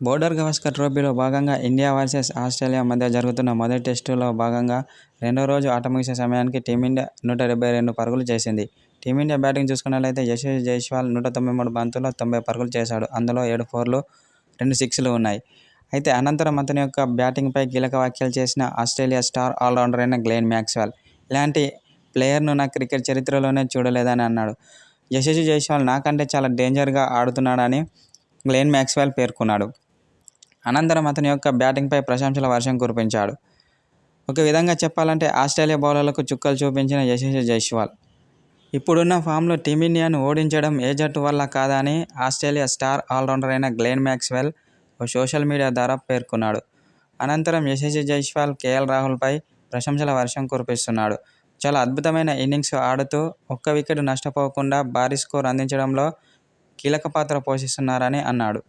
Border Gavaskar ట్రోఫీలో భాగంగా India versus Australia మధ్య జరుగుతున్న మొదటి టెస్టులో భాగంగా రెండో రోజు ఆట ముగిసే సమయానికి టీమిండియా నూట డెబ్బై రెండు పరుగులు చేసింది. టీమిండియా బ్యాటింగ్ చూసుకున్నట్లయితే యశస్వి జైస్వాల్ నూట తొంభై మూడు బంతుల్లో తొంభై పరుగులు చేశాడు. అందులో ఏడు ఫోర్లు, రెండు సిక్స్లు ఉన్నాయి. అయితే అనంతరం అతని యొక్క బ్యాటింగ్పై కీలక వ్యాఖ్యలు చేసిన ఆస్ట్రేలియా స్టార్ ఆల్రౌండర్ అయిన గ్లెన్ మ్యాక్స్వాల్ ఇలాంటి ప్లేయర్ను నా క్రికెట్ చరిత్రలోనే చూడలేదని అన్నాడు. యశస్వి జైస్వాల్ నాకంటే చాలా డేంజర్గా ఆడుతున్నాడని గ్లెన్ మ్యాక్స్వాల్ పేర్కొన్నాడు. అనంతరం అతని యొక్క బ్యాటింగ్పై ప్రశంసల వర్షం కురిపించాడు. ఒక విధంగా చెప్పాలంటే ఆస్ట్రేలియా బౌలర్లకు చుక్కలు చూపించిన యశస్వి జైస్వాల్. ఇప్పుడున్న ఫామ్లో టీమిండియాను ఓడించడం ఏ జట్టు వల్ల కాదని ఆస్ట్రేలియా స్టార్ ఆల్రౌండర్ అయిన గ్లెన్ మ్యాక్స్వెల్ ఓ సోషల్ మీడియా ద్వారా పేర్కొన్నాడు. అనంతరం యశస్వి జైస్వాల్ కేఎల్ రాహుల్పై ప్రశంసల వర్షం కురిపిస్తున్నాడు. చాలా అద్భుతమైన ఇన్నింగ్స్ ఆడుతూ ఒక్క వికెట్ నష్టపోకుండా భారీ స్కోర్ అందించడంలో కీలక పాత్ర పోషిస్తున్నారని అన్నాడు.